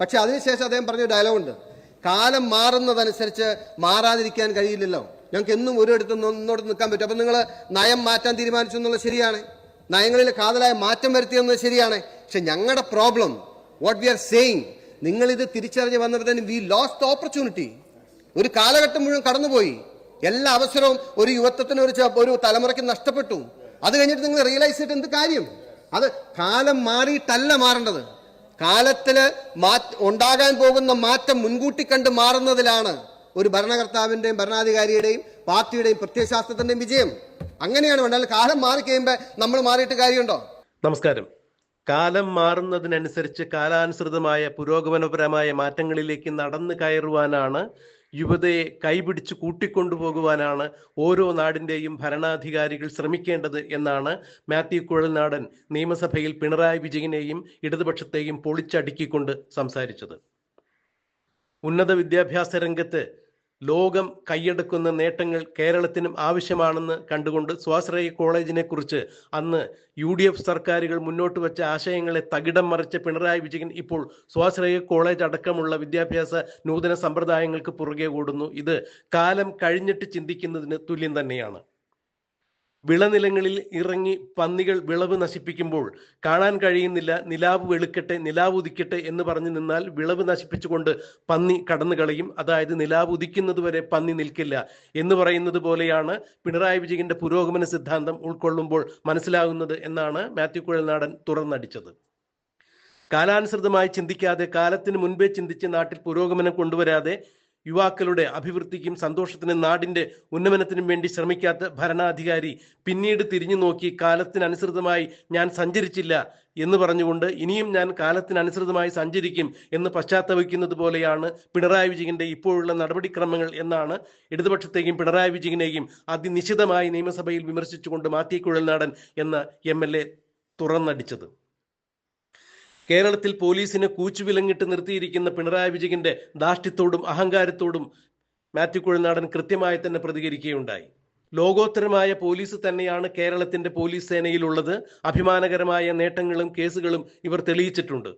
പക്ഷെ അതിനുശേഷം അദ്ദേഹം പറഞ്ഞ ഡയലോഗ് ഉണ്ട് കാലം മാറുന്നതനുസരിച്ച് മാറാതിരിക്കാൻ കഴിയില്ലല്ലോ. ഞങ്ങൾക്ക് എന്നും ഒരിടത്ത് നിന്നോട് നിൽക്കാൻ പറ്റും അപ്പം നിങ്ങൾ നയം മാറ്റാൻ തീരുമാനിച്ചു എന്നുള്ളത് ശരിയാണ്. നയങ്ങളിൽ കാതലായ മാറ്റം വരുത്തിയെന്നത് ശരിയാണ്. പക്ഷെ ഞങ്ങളുടെ problem what we are saying നിങ്ങളിത് തിരിച്ചറിഞ്ഞ് വന്നപ്പോഴത്തേനും വി ലോസ്റ്റ് ഓപ്പർച്യൂണിറ്റി ഒരു കാലഘട്ടം മുഴുവൻ കടന്നുപോയി. എല്ലാ അവസരവും ഒരു യുവത്വത്തിന് ഒരു ഒരു തലമുറയ്ക്ക് നഷ്ടപ്പെട്ടു. അത് കഴിഞ്ഞിട്ട് നിങ്ങൾ റിയലൈസ് ചെയ്തിട്ട് എന്ത് കാര്യം? അത് കാലം മാറിയിട്ടല്ല മാറേണ്ടത്. കാലത്തിൽ മാ ഉണ്ടാകാൻ പോകുന്ന മാറ്റം മുൻകൂട്ടി കണ്ട് മാറുന്നതിലാണ് ഒരു ഭരണകർത്താവിന്റെയും ഭരണാധികാരിയുടെയും പാർട്ടിയുടെയും പ്രത്യയശാസ്ത്രത്തിന്റെയും വിജയം. അങ്ങനെയാണ് വേണ്ടത്. കാലം മാറി കഴിയുമ്പോൾ നമ്മൾ മാറിയിട്ട് കാര്യമുണ്ടോ? നമസ്കാരം. കാലം മാറുന്നതിനനുസരിച്ച് കാലാനുസൃതമായ പുരോഗമനപരമായ മാറ്റങ്ങളിലേക്ക് നടന്നു കയറുവാനാണ് യുവതയെ കൈപിടിച്ച് കൂട്ടിക്കൊണ്ടുപോകുവാനാണ് ഓരോ നാടിന്റെയും ഭരണാധികാരികൾ ശ്രമിക്കേണ്ടത് എന്നാണ് മാത്യു കുഴൽനാടൻ നിയമസഭയിൽ പിണറായി വിജയനെയും ഇടതുപക്ഷത്തെയും പൊളിച്ചടുക്കിക്കൊണ്ട് സംസാരിച്ചത്. ഉന്നത വിദ്യാഭ്യാസ രംഗത്ത് ലോകം കൈയെടുക്കുന്ന നേട്ടങ്ങൾ കേരളത്തിനും ആവശ്യമാണെന്ന് കണ്ടുകൊണ്ട് സ്വാശ്രയ കോളേജിനെ കുറിച്ച് അന്ന് യു ഡി എഫ് സർക്കാരുകൾ മുന്നോട്ട് വെച്ച ആശയങ്ങളെ തകിടം മറിച്ച പിണറായി വിജയൻ ഇപ്പോൾ സ്വാശ്രയ കോളേജ് അടക്കമുള്ള വിദ്യാഭ്യാസ നൂതന സമ്പ്രദായങ്ങൾക്ക് പുറകെ ഓടുന്നു. ഇത് കാലം കഴിഞ്ഞിട്ട് ചിന്തിക്കുന്നതിന് തുല്യം തന്നെയാണ്. വിളനിലങ്ങളിൽ ഇറങ്ങി പന്നികൾ വിളവ് നശിപ്പിക്കുമ്പോൾ കാണാൻ കഴിയുന്നില്ല നിലാവ് വെളുക്കട്ടെ നിലാവ് ഉദിക്കട്ടെ എന്ന് പറഞ്ഞു നിന്നാൽ വിളവ് നശിപ്പിച്ചുകൊണ്ട് പന്നി കടന്നു കളയും. അതായത് നിലാവ് ഉദിക്കുന്നത് വരെ പന്നി നിൽക്കില്ല എന്ന് പറയുന്നത് പോലെയാണ് പിണറായി വിജയന്റെ പുരോഗമന സിദ്ധാന്തം ഉൾക്കൊള്ളുമ്പോൾ മനസ്സിലാകുന്നത് എന്നാണ് മാത്യു കുഴൽനാടൻ തുറന്നടിച്ചത്. കാലാനുസൃതമായി ചിന്തിക്കാതെ കാലത്തിന് മുൻപേ ചിന്തിച്ച് നാട്ടിൽ പുരോഗമനം കൊണ്ടുവരാതെ യുവാക്കളുടെ അഭിവൃദ്ധിക്കും സന്തോഷത്തിനും നാടിന്റെ ഉന്നമനത്തിനും വേണ്ടി ശ്രമിക്കാത്ത ഭരണാധികാരി പിന്നീട് തിരിഞ്ഞു നോക്കി കാലത്തിനനുസൃതമായി ഞാൻ സഞ്ചരിച്ചില്ല എന്ന് പറഞ്ഞുകൊണ്ട് ഇനിയും ഞാൻ കാലത്തിനനുസൃതമായി സഞ്ചരിക്കും എന്ന് പശ്ചാത്തപിക്കുന്നത് പോലെയാണ് പിണറായി വിജയന്റെ ഇപ്പോഴുള്ള നടപടിക്രമങ്ങൾ എന്നാണ് ഇടതുപക്ഷത്തെയും പിണറായി വിജയനെയും അതിനിശ്ചിതമായി നിയമസഭയിൽ വിമർശിച്ചുകൊണ്ട് മാത്യു കുഴൽനാടൻ എന്ന എം എൽ എ തുറന്നടിച്ചത്. കേരളത്തിൽ പോലീസിനെ കൂച്ചുവിലങ്ങിട്ട് നിർത്തിയിരിക്കുന്ന പിണറായി വിജയന്റെ ദാഷ്ട്യത്തോടും അഹങ്കാരത്തോടും മാത്യു കുഴനാടൻ കൃത്യമായി തന്നെ പ്രതികരിക്കുകയുണ്ടായി. ലോകോത്തരമായ പോലീസ് തന്നെയാണ് കേരളത്തിന്റെ പോലീസ് സേനയിലുള്ളത്. അഭിമാനകരമായ നേട്ടങ്ങളും കേസുകളും ഇവർ തെളിയിച്ചിട്ടുണ്ട്.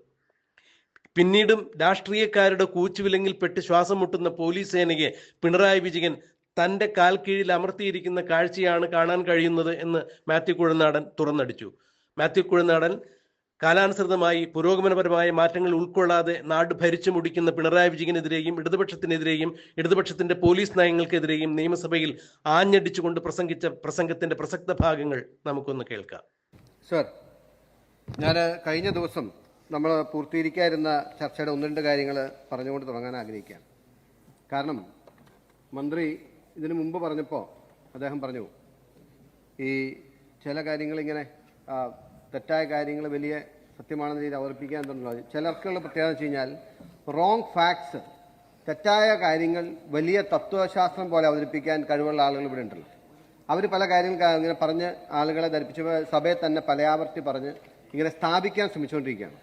പിന്നീടും രാഷ്ട്രീയക്കാരുടെ കൂച്ചുവിലങ്ങിൽപ്പെട്ട് ശ്വാസം മുട്ടുന്ന പോലീസ് സേനയെ പിണറായി വിജയൻ തന്റെ കാൽ കീഴിൽ അമർത്തിയിരിക്കുന്ന കാഴ്ചയാണ് കാണാൻ കഴിയുന്നത് എന്ന് മാത്യു കുഴനാടൻ തുറന്നടിച്ചു. മാത്യു കുഴനാടൻ കാലാനുസൃതമായി പുരോഗമനപരമായ മാറ്റങ്ങൾ ഉൾക്കൊള്ളാതെ നാട് ഭരിച്ചു മുടിക്കുന്ന പിണറായി വിജയനെതിരെയും ഇടതുപക്ഷത്തിനെതിരെയും ഇടതുപക്ഷത്തിന്റെ പോലീസ് നയങ്ങൾക്കെതിരെയും നിയമസഭയിൽ ആഞ്ഞടിച്ചുകൊണ്ട് പ്രസംഗിച്ച പ്രസംഗത്തിന്റെ പ്രസക്ത ഭാഗങ്ങൾ നമുക്കൊന്ന് കേൾക്കാം. സർ ഞാൻ കഴിഞ്ഞ ദിവസം നമ്മൾ പൂർത്തീകരിക്കാതിരുന്ന ചർച്ചയുടെ ഒന്ന് രണ്ട് കാര്യങ്ങൾ പറഞ്ഞുകൊണ്ട് തുടങ്ങാൻ ആഗ്രഹിക്കാം കാരണം മന്ത്രി ഇതിനു മുമ്പ് പറഞ്ഞപ്പോൾ അദ്ദേഹം പറഞ്ഞു ഈ ചില കാര്യങ്ങളിങ്ങനെ തെറ്റായ കാര്യങ്ങൾ വലിയ സത്യമാണെന്ന രീതിയിൽ അവതരിപ്പിക്കാൻ എന്നുള്ളത് ചിലർക്കുള്ള പ്രത്യേകത വെച്ച് കഴിഞ്ഞാൽ റോങ് ഫാക്ട്സ് തെറ്റായ കാര്യങ്ങൾ വലിയ തത്വശാസ്ത്രം പോലെ അവതരിപ്പിക്കാൻ കഴിവുള്ള ആളുകൾ ഇവിടെ ഉണ്ടല്ലോ. അവർ പല കാര്യങ്ങൾ ഇങ്ങനെ പറഞ്ഞ് ആളുകളെ ധരിപ്പിച്ച് സഭയെ തന്നെ പലയാവർത്തി പറഞ്ഞ് ഇങ്ങനെ സ്ഥാപിക്കാൻ ശ്രമിച്ചുകൊണ്ടിരിക്കുകയാണ്.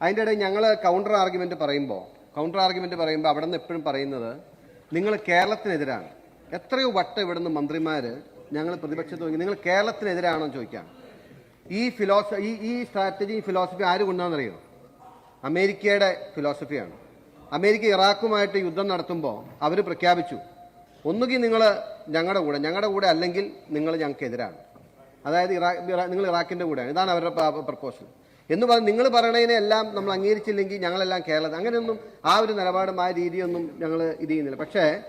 അതിന്റെ ഇടയിൽ ഞങ്ങൾ കൗണ്ടർ ആർഗ്യുമെന്റ് പറയുമ്പോൾ കൗണ്ടർ ആർഗ്യുമെന്റ് പറയുമ്പോൾ അവിടെ നിന്ന് എപ്പോഴും പറയുന്നത് നിങ്ങൾ കേരളത്തിനെതിരാണ്. എത്രയോ വട്ടം ഇവിടുന്ന് മന്ത്രിമാർ ഞങ്ങൾ പ്രതിപക്ഷത്ത് നിങ്ങൾ കേരളത്തിനെതിരാണോ? ചോദിക്കാം ഈ ഫിലോസഫി ഈ ഈ സ്ട്രാറ്റജി ഫിലോസഫി ആര് കൊണ്ടാണെന്നറിയോ അമേരിക്കയുടെ ഫിലോസഫിയാണ് അമേരിക്ക ഇറാഖുമായിട്ട് യുദ്ധം നടത്തുമ്പോൾ അവർ പ്രഖ്യാപിച്ചു ഒന്നുകിൽ നിങ്ങൾ ഞങ്ങളുടെ കൂടെ ഞങ്ങളുടെ കൂടെ അല്ലെങ്കിൽ നിങ്ങൾ ഞങ്ങൾക്കെതിരാണ്. അതായത് ഇറാഖ് ഇറാ- നിങ്ങൾ ഇറാഖിന്റെ കൂടെയാണ്. ഇതാണ് അവരുടെ പ്രപ്പോസൽ എന്ന് പറഞ്ഞ് നിങ്ങൾ പറയണതിനെ എല്ലാം നമ്മൾ അംഗീകരിച്ചില്ലെങ്കിൽ ഞങ്ങളെല്ലാം കേരളത്തിൽ അങ്ങനെയൊന്നും ആ ഒരു നിലപാടും ആ രീതിയൊന്നും ഞങ്ങൾ ഇത് ചെയ്യുന്നില്ല. പക്ഷേ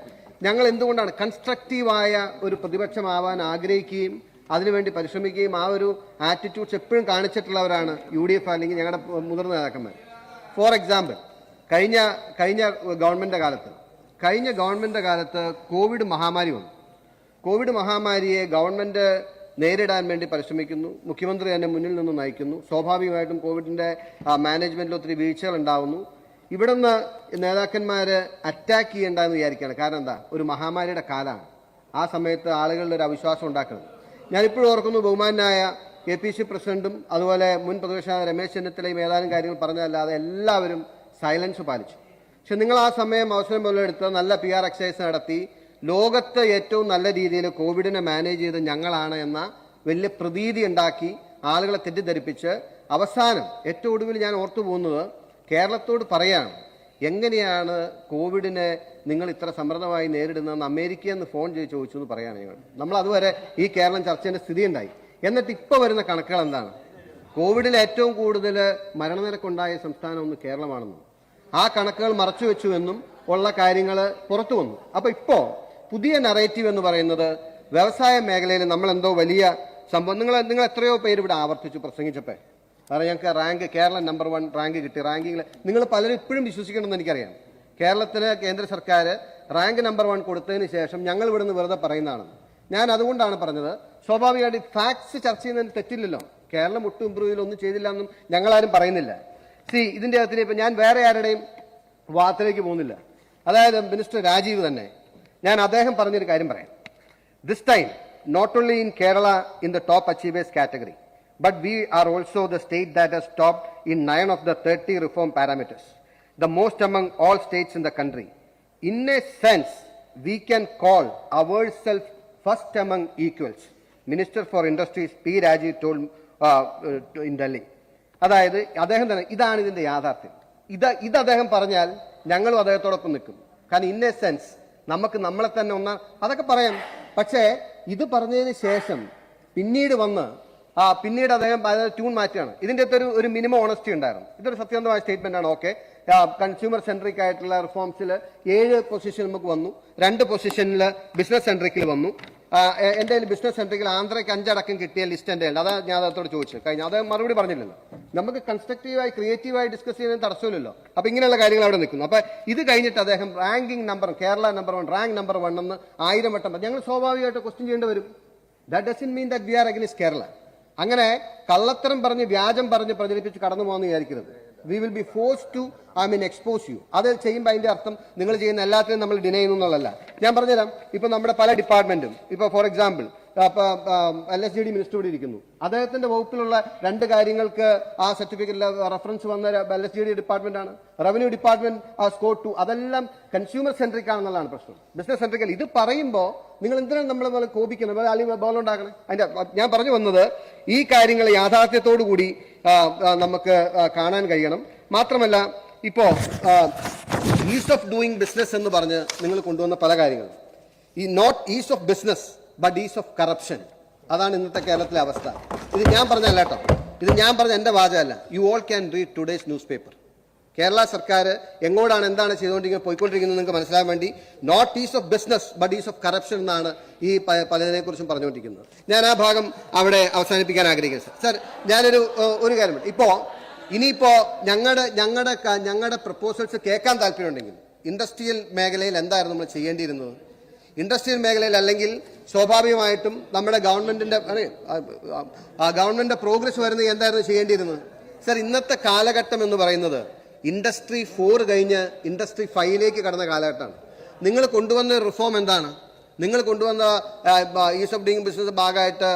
ഞങ്ങൾ എന്തുകൊണ്ടാണ് കൺസ്ട്രക്റ്റീവായ ഒരു പ്രതിപക്ഷമാവാൻ ആഗ്രഹിക്കുകയും അതിനുവേണ്ടി പരിശ്രമിക്കുകയും ആ ഒരു ആറ്റിറ്റ്യൂഡ്സ് എപ്പോഴും കാണിച്ചിട്ടുള്ളവരാണ് യു ഡി എഫ് അല്ലെങ്കിൽ ഞങ്ങളുടെ മുതിർന്ന നേതാക്കന്മാർ. ഫോർ എക്സാമ്പിൾ കഴിഞ്ഞ കഴിഞ്ഞ ഗവൺമെന്റ് കാലത്ത് കഴിഞ്ഞ ഗവൺമെന്റ് കാലത്ത് കോവിഡ് മഹാമാരി വന്നു. കോവിഡ് മഹാമാരിയെ ഗവൺമെന്റ് നേരിടാൻ വേണ്ടി പരിശ്രമിക്കുന്നു. മുഖ്യമന്ത്രി തന്നെ മുന്നിൽ നിന്ന് നയിക്കുന്നു. സ്വാഭാവികമായിട്ടും കോവിഡിന്റെ മാനേജ്മെന്റിൽ ഒത്തിരി വീഴ്ചകൾ ഉണ്ടാവുന്നു. ഇവിടുന്ന് നേതാക്കന്മാർ അറ്റാക്ക് ചെയ്യേണ്ടെന്ന് വിചാരിക്കുകയാണ്. കാരണം എന്താ? ഒരു മഹാമാരിയുടെ കാലമാണ് ആ സമയത്ത് ആളുകളുടെ ഒരു അവിശ്വാസം ഉണ്ടാക്കുന്നത് ഞാനിപ്പോഴും ഓർക്കുന്നു ബഹുമാനായ കെ പി സി പ്രസിഡന്റും അതുപോലെ മുൻ പ്രതിപക്ഷ രമേശ് ചെന്നിത്തലയും ഏതാനും കാര്യങ്ങൾ പറഞ്ഞതല്ലാതെ എല്ലാവരും സൈലൻസ് പാലിച്ചു. പക്ഷെ നിങ്ങൾ ആ സമയം അവസരം പോലെ എടുത്ത് നല്ല പി ആർ എക്സസൈസ് നടത്തി ലോകത്ത് ഏറ്റവും നല്ല രീതിയിൽ കോവിഡിനെ മാനേജ് ചെയ്ത് ഞങ്ങളാണ് എന്ന വലിയ പ്രതീതി ഉണ്ടാക്കി ആളുകളെ തെറ്റിദ്ധരിപ്പിച്ച് അവസാനം ഏറ്റവും ഒടുവിൽ ഞാൻ ഓർത്തു പോകുന്നത് കേരളത്തോട് പറയാണ് എങ്ങനെയാണ് കോവിഡിനെ നിങ്ങൾ ഇത്ര സമൃദ്ധമായി നേരിടുന്നതെന്ന് അമേരിക്കയിൽ നിന്ന് ഫോൺ ചെയ്ത് ചോദിച്ചു എന്ന് പറയാണ് ഞങ്ങൾ. നമ്മൾ അതുവരെ ഈ കേരളം ചർച്ചയുടെ സ്ഥിതി ഉണ്ടായി. എന്നിട്ട് ഇപ്പോൾ വരുന്ന കണക്കുകൾ എന്താണ്? കോവിഡിൽ ഏറ്റവും കൂടുതൽ മരണനിരക്കുണ്ടായ സംസ്ഥാനം ഒന്ന് കേരളമാണെന്നും ആ കണക്കുകൾ മറച്ചു വെച്ചു എന്നും ഉള്ള കാര്യങ്ങൾ പുറത്തു വന്നു. അപ്പോൾ ഇപ്പോ പുതിയ നറേറ്റീവ് എന്ന് പറയുന്നത് വ്യവസായ മേഖലയിൽ നമ്മൾ എന്തോ വലിയ സംഭവം. നിങ്ങൾ നിങ്ങൾ എത്രയോ പേര് ഇവിടെ ആവർത്തിച്ചു പ്രസംഗിച്ചപ്പോൾ കാരണം ഞങ്ങൾക്ക് rank Kerala number one rank കിട്ടി. റാങ്കിങ്ങിൽ നിങ്ങൾ പലരും ഇപ്പോഴും വിശ്വസിക്കണമെന്ന് എനിക്കറിയാം. കേരളത്തിന് കേന്ദ്ര സർക്കാർ റാങ്ക് നമ്പർ വൺ കൊടുത്തതിന് ശേഷം ഞങ്ങൾ ഇവിടുന്ന് വെറുതെ പറയുന്നതാണ്. ഞാൻ അതുകൊണ്ടാണ് പറഞ്ഞത് സ്വാഭാവികമായിട്ട് ഫാക്ട്സ് ചർച്ച ചെയ്യുന്നതിന് തെറ്റില്ലല്ലോ. കേരളം ഒട്ടും ഇമ്പ്രൂവ് ഒന്നും ചെയ്തില്ല എന്നും ഞങ്ങളാരും പറയുന്നില്ല. സി ഇതിന്റെ അകത്തിന് ഇപ്പം ഞാൻ വേറെ ആരുടെയും വാർത്തയിലേക്ക് പോകുന്നില്ല. അതായത് മിനിസ്റ്റർ രാജീവ് തന്നെ. ഞാൻ അദ്ദേഹം പറഞ്ഞൊരു കാര്യം പറയാം. This time not only in Kerala in the top achievers category but we are also the state that has top in nine of the thirty reform parameters the most among all states in the country. In a sense, we can call ourselves first among equals. Minister for Industries P. Rajiv told uh, uh, in Delhi. അതായത് അദ്ദേഹം തന്നെ ഇതാണ് ഇതിന്റെ യാഥാർത്ഥ്യം ഇത് ഇത് അദ്ദേഹം പറഞ്ഞാൽ ഞങ്ങളും അദ്ദേഹത്തോടൊപ്പം നിൽക്കും കാരണം ഇൻ എ സെൻസ് നമുക്ക് നമ്മളെ തന്നെ ഒന്നാ അതൊക്കെ പറയാം പക്ഷേ ഇത് പറഞ്ഞതിന് ശേഷം പിന്നീട് വന്ന് ആ പിന്നീട് അദ്ദേഹം ട്യൂൺ മാറ്റുകയാണ് ഇതിന്റെ അകത്ത് ഒരു ഒരു മിനിമം ഓണസ്റ്റി ഉണ്ടായിരുന്നു ഇതൊരു സത്യസന്ധമായ സ്റ്റേറ്റ്മെന്റ് ആണ് ഓക്കെ കൺസ്യൂമർ സെൻട്രിക് ആയിട്ടുള്ള റിഫോംസിൽ ഏഴ് പൊസിഷൻ നമുക്ക് വന്നു. രണ്ട് പൊസിഷനിൽ ബിസിനസ് സെൻട്രിക്കിൽ വന്നു. എന്റെ കയ്യിൽ ബിസിനസ് സെൻട്രിക്കിൽ ആന്ധ്രയ്ക്ക് അഞ്ചടക്കം കിട്ടിയ ലിസ്റ്റ് എന്റെ ഉണ്ട് അതാ ഞാൻ അതോട് ചോദിച്ചത്. കഴിഞ്ഞ അത് മറുപടി പറഞ്ഞില്ലല്ലോ. നമുക്ക് കൺസ്ട്രക്റ്റീവായി ക്രിയേറ്റീവായി ഡിസ്കസ് ചെയ്യുന്നതിന് തടസ്സമില്ലല്ലോ. അപ്പോൾ ഇങ്ങനെയുള്ള കാര്യങ്ങൾ അവിടെ നിൽക്കുന്നു. അപ്പോൾ ഇത് കഴിഞ്ഞിട്ട് അദ്ദേഹം ranking number Kerala number one rank number one എന്ന് ആയിരം വട്ടം. ഞങ്ങൾ സ്വാഭാവികമായിട്ട് ക്വസ്റ്റ്യൻ ചെയ്യേണ്ടി വരും. That doesn't mean that we are against Kerala അങ്ങനെ കള്ളത്തരം പറഞ്ഞ് വ്യാജം പറഞ്ഞ് പ്രചരിപ്പിച്ച് കടന്നു പോകുന്ന വിചാരിക്കരുത്. We will be forced to I mean expose you അത് ചെയ്യുമ്പോൾ അതിന്റെ അർത്ഥം നിങ്ങൾ ചെയ്യുന്ന എല്ലാത്തിനും നമ്മൾ ഡിനൈ ചെയ്യുന്നു എന്നുള്ളതല്ല ഞാൻ പറഞ്ഞുതരാം. ഇപ്പൊ നമ്മുടെ പല ഡിപ്പാർട്ട്മെന്റും ഇപ്പൊ for example L S G D minister ഇവിടെ ഇരിക്കുന്നു. അദ്ദേഹത്തിന്റെ വകുപ്പിലുള്ള രണ്ട് കാര്യങ്ങൾക്ക് ആ സർട്ടിഫിക്കറ്റിൽ റെഫറൻസ് വന്ന L S G D department ആണ്. റവന്യൂ ഡിപ്പാർട്ട്മെന്റ് ആ സ്കോർ ടു അതെല്ലാം കൺസ്യൂമർ സെൻട്രിക് ആണെന്നുള്ളതാണ് പ്രശ്നം. ബിസിനസ് സെൻട്രിക്കൽ ഇത് പറയുമ്പോൾ നിങ്ങൾ എന്തിനാണ് നമ്മളെ പോലെ കോപിക്കുന്നത്? അല്ലെങ്കിൽ ബോൾ ഉണ്ടാക്കണേ? അതിന്റെ ഞാൻ പറഞ്ഞു വന്നത് ഈ കാര്യങ്ങൾ യാഥാർത്ഥ്യത്തോടു കൂടി നമുക്ക് കാണാൻ കഴിയണം. മാത്രമല്ല ഇപ്പോൾ ഈസ് ഓഫ് ഡൂയിങ് ബിസിനസ് എന്ന് പറഞ്ഞ് നിങ്ങൾ കൊണ്ടുവന്ന പല കാര്യങ്ങളും. ഈ not ease of business but ease of corruption അതാണ് ഇന്നത്തെ കേരളത്തിലെ അവസ്ഥ. ഇത് ഞാൻ പറഞ്ഞല്ല കേട്ടോ. ഇത് ഞാൻ പറഞ്ഞ എന്റെ വാചകമല്ല. You all can read today's newspaper Kerala സർക്കാർ എങ്ങോട്ടാണ് എന്താണ് ചെയ്തുകൊണ്ടിരിക്കുന്നത് പോയിക്കൊണ്ടിരിക്കുന്നത് നിങ്ങൾക്ക് മനസ്സിലാൻ വേണ്ടി not ease of business but ease of corruption എന്നാണ് ഈ പലതിനെക്കുറിച്ചും പറഞ്ഞുകൊണ്ടിരിക്കുന്നത്. ഞാൻ ആ ഭാഗം അവിടെ അവസാനിപ്പിക്കാൻ ആഗ്രഹിക്കുന്നത് സർ സാർ ഞാനൊരു ഒരു കാര്യമുണ്ട് ഇപ്പോൾ ഇനിയിപ്പോൾ ഞങ്ങളുടെ ഞങ്ങളുടെ ഞങ്ങളുടെ പ്രപ്പോസൽസ് കേൾക്കാൻ താല്പര്യമുണ്ടെങ്കിൽ ഇൻഡസ്ട്രിയൽ മേഖലയിൽ എന്തായിരുന്നു നമ്മൾ ചെയ്യേണ്ടിയിരുന്നത്? ഇൻഡസ്ട്രിയൽ മേഖലയിൽ അല്ലെങ്കിൽ സ്വാഭാവികമായിട്ടും നമ്മുടെ ഗവൺമെന്റിന്റെ ഗവൺമെന്റിന്റെ പ്രോഗ്രസ് വരുന്നത് എന്തായിരുന്നു ചെയ്യേണ്ടിയിരുന്നത്? സർ ഇന്നത്തെ കാലഘട്ടം എന്ന് പറയുന്നത് ഇൻഡസ്ട്രി ഫോർ കഴിഞ്ഞ് ഇൻഡസ്ട്രി ഫൈവിലേക്ക് കടന്ന കാലഘട്ടമാണ്. നിങ്ങൾ കൊണ്ടുവന്ന റിഫോം എന്താണ്? നിങ്ങൾ കൊണ്ടുവന്ന ഈസ് ഓഫ് ഡീങ് ബിസിനസ് ഭാഗമായിട്ട്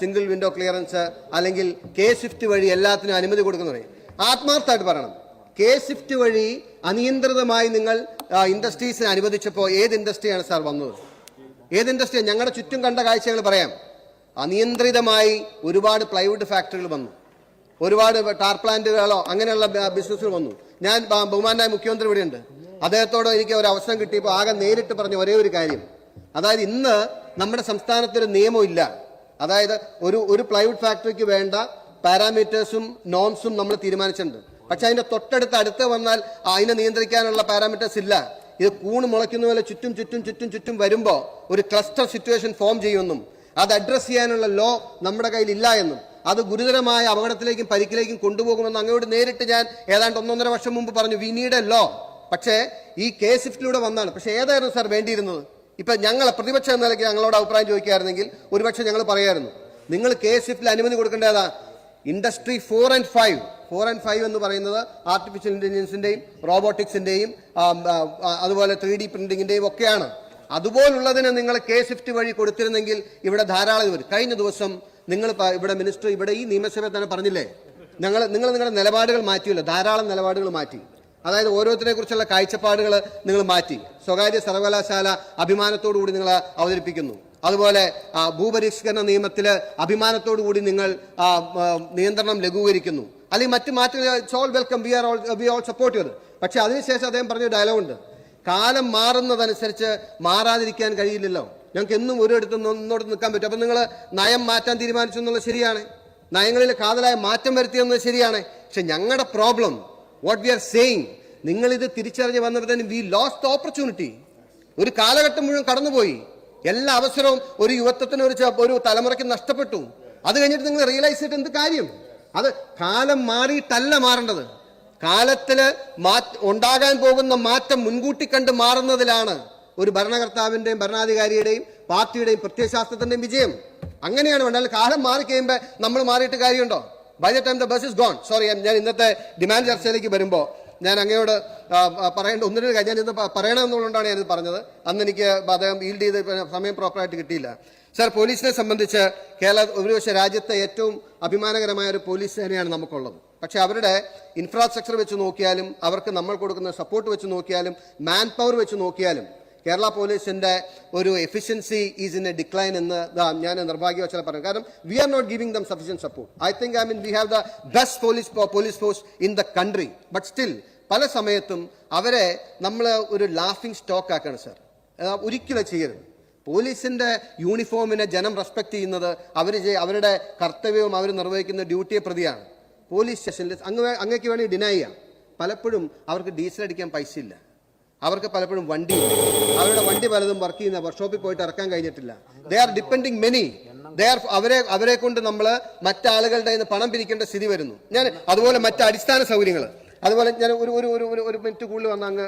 സിംഗിൾ വിൻഡോ ക്ലിയറൻസ് അല്ലെങ്കിൽ കെ സ്വിഫ്റ്റ് വഴി എല്ലാത്തിനും അനുമതി കൊടുക്കുന്നത് ആത്മാർത്ഥമായിട്ട് പറയണം. കെ സ്വിഫ്റ്റ് വഴി അനിയന്ത്രിതമായി നിങ്ങൾ ഇൻഡസ്ട്രീസിന് അനുവദിച്ചപ്പോൾ ഏത് ഇൻഡസ്ട്രിയാണ് സാർ വന്നത്? ഏത് ഇൻഡസ്ട്രിയാണ് ഞങ്ങളുടെ ചുറ്റും കണ്ട കാഴ്ചകൾ പറയാം. അനിയന്ത്രിതമായി ഒരുപാട് പ്ലൈവുഡ് ഫാക്ടറികൾ വന്നു. ഒരുപാട് ടാർ പ്ലാന്റുകളോ അങ്ങനെയുള്ള ബിസിനസ്സുകൾ വന്നു. ഞാൻ ബഹുമാനായ മുഖ്യമന്ത്രി ഇവിടെയുണ്ട്. അദ്ദേഹത്തോട് എനിക്ക് ഒരു അവസരം കിട്ടിയപ്പോൾ ആകെ നേരിട്ട് പറഞ്ഞ ഒരേ ഒരു കാര്യം. അതായത് ഇന്ന് നമ്മുടെ സംസ്ഥാനത്തൊരു നിയമമില്ല അതായത് ഒരു ഒരു പ്ലൈവുഡ് ഫാക്ടറിക്ക് വേണ്ട പാരാമീറ്റേഴ്സും നോംസും നമ്മൾ തീരുമാനിച്ചിട്ടുണ്ട്. പക്ഷെ അതിന്റെ തൊട്ടടുത്ത് അടുത്ത് വന്നാൽ അതിനെ നിയന്ത്രിക്കാനുള്ള പാരാമീറ്റേഴ്സ് ഇല്ല. ഇത് കൂണ് മുളയ്ക്കുന്ന പോലെ ചുറ്റും ചുറ്റും ചുറ്റും ചുറ്റും വരുമ്പോൾ ഒരു ക്ലസ്റ്റർ സിറ്റുവേഷൻ ഫോം ചെയ്യുമെന്നും അത് അഡ്രസ് ചെയ്യാനുള്ള ലോ നമ്മുടെ കയ്യിൽ ഇല്ല എന്നും. അത് ഗുരുതരമായ അപകടത്തിലേക്കും പരിക്കിലേക്കും കൊണ്ടുപോകുമെന്ന് അങ്ങോട്ട് നേരിട്ട് ഞാൻ ഏതാണ്ട് ഒന്നൊന്നര വർഷം മുമ്പ് പറഞ്ഞു വി നീഡ് എ ലോ പക്ഷേ ഈ കെ സിഫ്റ്റിലൂടെ വന്നാണ്. പക്ഷേ ഏതായിരുന്നു സാർ വേണ്ടിയിരുന്നത്? ഇപ്പൊ ഞങ്ങൾ പ്രതിപക്ഷം എന്ന നിലയ്ക്ക് ഞങ്ങളോട് അഭിപ്രായം ചോദിക്കുകയായിരുന്നെങ്കിൽ ഒരുപക്ഷെ ഞങ്ങൾ പറയായിരുന്നു നിങ്ങൾ കെ സിഫ്റ്റിൽ അനുമതി കൊടുക്കേണ്ടതാ industry four and five four and five എന്ന് പറയുന്നത് ആർട്ടിഫിഷ്യൽ ഇന്റലിജൻസിന്റെയും റോബോട്ടിക്സിന്റെയും അതുപോലെ ത്രീ ഡി പ്രിന്റിങ്ങിന്റെയും ഒക്കെയാണ്. അതുപോലുള്ളതിന് നിങ്ങൾ കെ സ്വിഫ്റ്റ് വഴി കൊടുത്തിരുന്നെങ്കിൽ ഇവിടെ ധാരാളം വരും കഴിഞ്ഞ ദിവസം നിങ്ങൾ ഇവിടെ മിനിസ്റ്റർ ഇവിടെ ഈ നിയമസഭയിൽ തന്നെ പറഞ്ഞില്ലേ? ഞങ്ങൾ നിങ്ങൾ നിങ്ങളുടെ നിലപാടുകൾ മാറ്റിയല്ലോ. ധാരാളം നിലപാടുകൾ മാറ്റി. അതായത് ഓരോരുത്തരെ കുറിച്ചുള്ള കാഴ്ചപ്പാടുകൾ നിങ്ങൾ മാറ്റി. സ്വകാര്യ സർവകലാശാല അഭിമാനത്തോടു കൂടി നിങ്ങൾ അവതരിപ്പിക്കുന്നു. അതുപോലെ ഭൂപരിഷ്കരണ നിയമത്തിൽ അഭിമാനത്തോടു കൂടി നിങ്ങൾ നിയന്ത്രണം ലഘൂകരിക്കുന്നു. അല്ലെങ്കിൽ മറ്റ് മാറ്റങ്ങൾ it's all welcome we are all we all support ചെയ്ത് പക്ഷെ അതിനുശേഷം അദ്ദേഹം പറഞ്ഞ ഡയലോഗുണ്ട് കാലം മാറുന്നതനുസരിച്ച് മാറാതിരിക്കാൻ കഴിയില്ലല്ലോ. ഞങ്ങൾക്ക് എന്നും ഒരിടത്ത് ഒന്നോട് നിൽക്കാൻ പറ്റും അപ്പം നിങ്ങൾ നയം മാറ്റാൻ തീരുമാനിച്ചു എന്നുള്ളത് ശരിയാണ്. നയങ്ങളിൽ കാതലായ മാറ്റം വരുത്തിയെന്നത് ശരിയാണ്. പക്ഷെ ഞങ്ങളുടെ problem what we are saying നിങ്ങളിത് തിരിച്ചറിഞ്ഞ് വന്നപ്പോഴത്തേനും വി ലോസ്റ്റ് ഓപ്പർച്യൂണിറ്റി ഒരു കാലഘട്ടം മുഴുവൻ കടന്നുപോയി. എല്ലാ അവസരവും ഒരു യുവത്വത്തിന് ഒരു ഒരു തലമുറയ്ക്ക് നഷ്ടപ്പെട്ടു. അത് കഴിഞ്ഞിട്ട് നിങ്ങൾ റിയലൈസ് ചെയ്തിട്ട് എന്ത് കാര്യം? അത് കാലം മാറിയിട്ടല്ല മാറേണ്ടത്. കാലത്തിൽ മാ ഉണ്ടാകാൻ പോകുന്ന മാറ്റം മുൻകൂട്ടി കണ്ട് മാറുന്നതിലാണ് ഒരു ഭരണകർത്താവിന്റെയും ഭരണാധികാരിയുടെയും പാർട്ടിയുടെയും പ്രത്യയശാസ്ത്രത്തിന്റെയും വിജയം. അങ്ങനെയാണ് വേണ്ടത്. കാലം മാറി കഴിയുമ്പോൾ നമ്മൾ മാറിയിട്ട് കാര്യമുണ്ടോ? By the time the bus is gone sorry ഞാൻ ഇന്നത്തെ ഡിമാൻഡ് ചർച്ചയിലേക്ക് വരുമ്പോൾ ഞാൻ അങ്ങയോട് പറയേണ്ട ഒന്നിനൊരു കാര്യം ഞാൻ ഇന്ന് ഞാനിത് പറഞ്ഞത്. അന്ന് എനിക്ക് അദ്ദേഹം ഈൽഡ് ചെയ്ത് സമയം പ്രോപ്പറായിട്ട് കിട്ടിയില്ല. സർ പോലീസിനെ സംബന്ധിച്ച് കേരള ഒരുപക്ഷെ രാജ്യത്തെ ഏറ്റവും അഭിമാനകരമായ ഒരു പോലീസ് സേനയാണ് നമുക്കുള്ളത്. പക്ഷേ അവരുടെ ഇൻഫ്രാസ്ട്രക്ചർ വെച്ച് നോക്കിയാലും അവർക്ക് നമ്മൾ കൊടുക്കുന്ന സപ്പോർട്ട് വെച്ച് നോക്കിയാലും മാൻ പവർ വെച്ച് നോക്കിയാലും കേരള പോലീസിന്റെ ഒരു efficiency is in a decline എന്ന് ഞാൻ നിർഭാഗ്യവശാൽ പറഞ്ഞു. കാരണം we are not giving them sufficient support I think I mean we have the best police police force in the country but still പല സമയത്തും അവരെ നമ്മൾ ഒരു ലാഫിംഗ് സ്റ്റോക്ക് ആക്കണം സാർ ഒരിക്കലും ചെയ്യരുത്. പോലീസിന്റെ യൂണിഫോമിനെ ജനം റെസ്പെക്ട് ചെയ്യുന്നത് അവർ അവരുടെ കർത്തവ്യവും അവർ നിർവഹിക്കുന്ന ഡ്യൂട്ടിയെ പ്രതിയാണ്. പോലീസ് സ്റ്റേഷനിൽ അങ്ങ് അങ്ങേക്ക് വേണമെങ്കിൽ ഡിനൈ ചെയ്യാം. പലപ്പോഴും അവർക്ക് ഡീസൽ അടിക്കാൻ പൈസ ഇല്ല. അവർക്ക് പലപ്പോഴും വണ്ടി അവരുടെ വണ്ടി പലതും വർക്ക് ചെയ്യുന്ന വർക്ക്ഷോപ്പിൽ പോയിട്ട് ഇറക്കാൻ കഴിഞ്ഞിട്ടില്ല. They are depending many they are അവരെ അവരെ കൊണ്ട് നമ്മൾ മറ്റാളുകളുടെ നിന്ന് പണം പിരിക്കേണ്ട സ്ഥിതി വരുന്നു. ഞാൻ അതുപോലെ മറ്റ് അടിസ്ഥാന സൗകര്യങ്ങൾ അതുപോലെ ഞാൻ ഒരു ഒരു ഒരു ഒരു- മിനിറ്റ് കൂടുതൽ വന്ന അങ്ങ്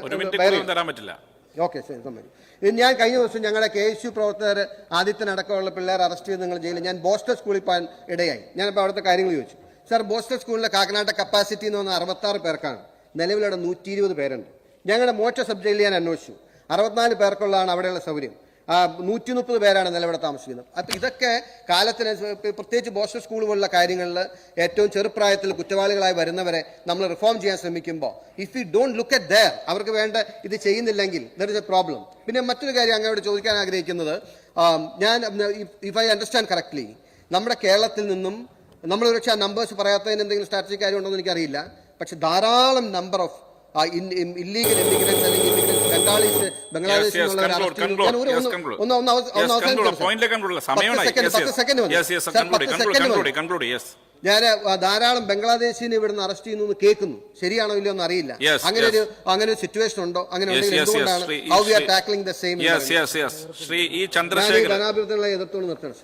തരാൻ പറ്റില്ല. ഓക്കെ ശരി സമ്മതി ഞാൻ കഴിഞ്ഞ ദിവസം ഞങ്ങളുടെ കെ എസ് യു പ്രവർത്തകർ ആദ്യത്തിനടക്കമുള്ള പിള്ളേർ അറസ്റ്റ് ചെയ്ത് നിങ്ങൾ ജയിലിൽ ഞാൻ ബോസ്റ്റർ സ്കൂളിൽ പോകാൻ ഇടയായി. ഞാനിപ്പോൾ അവിടുത്തെ കാര്യങ്ങൾ ചോദിച്ചു. സർ ബോസ്റ്റർ സ്കൂളിലെ കാക്കനാട്ടെ കപ്പാസിറ്റി എന്ന് പറഞ്ഞാൽ അറുപത്താറ് പേർക്കാണ്. നിലവിലവിടെ നൂറ്റി ഇരുപത് പേരുണ്ട്. ഞങ്ങളുടെ മോച്ച സബ് ജയിലിൽ ഞാൻ അന്വേഷിച്ചു. അറുപത്തിനാല് പേർക്കുള്ളതാണ് അവിടെയുള്ള സൗകര്യം. നൂറ്റി മുപ്പത് പേരാണ് നിലവിടെ താമസിക്കുന്നത്. അപ്പം ഇതൊക്കെ കാലത്തിന് പ്രത്യേകിച്ച് ബോസ് സ്കൂൾ പോലുള്ള കാര്യങ്ങളിൽ ഏറ്റവും ചെറുപ്രായത്തിൽ കുറ്റവാളികളായി വരുന്നവരെ നമ്മൾ റിഫോം ചെയ്യാൻ ശ്രമിക്കുമ്പോൾ if you don't look at their അവർക്ക് വേണ്ട ഇത് ചെയ്യുന്നില്ലെങ്കിൽ ദർ ഇസ് എ പ്രോബ്ലം പിന്നെ മറ്റൊരു കാര്യം അങ്ങോട്ട് ചോദിക്കാൻ ആഗ്രഹിക്കുന്നത് ഞാൻ ഇഫ് ഐ അണ്ടർസ്റ്റാൻഡ് കറക്റ്റ്ലി നമ്മുടെ കേരളത്തിൽ നിന്നും നമ്മൾ ഒരുപക്ഷെ ആ നമ്പേഴ്സ് പറയാത്തതിന് എന്തെങ്കിലും സ്ട്രാറ്റജിക് കാര്യമുണ്ടോ എന്ന് എനിക്കറിയില്ല. പക്ഷെ ധാരാളം നമ്പർ ഓഫ് ഇല്ലീഗൽ ഇമിഗ്രൻസ് അല്ലെങ്കിൽ ഇമിഗ്രൻസ് ബംഗാളീസ് ബംഗ്ലാദേശിൽ ചെയ്യുന്നു. ഞാൻ ധാരാളം ബംഗ്ലാദേശിന് ഇവിടുന്ന് അറസ്റ്റ് ചെയ്യുന്നു എന്ന് കേൾക്കുന്നു. ശരിയാണോ ഇല്ലയോ എന്ന് അറിയില്ല. അങ്ങനെ ഒരു അങ്ങനെ ഒരു സിറ്റുവേഷൻ ഉണ്ടോ? അങ്ങനെ. എന്തുകൊണ്ടാണ് how we are tackling the same. Shri ഞാൻ ഈ ചന്ദ്രശേഖരൻ എതിർത്തോട് നിർത്തണം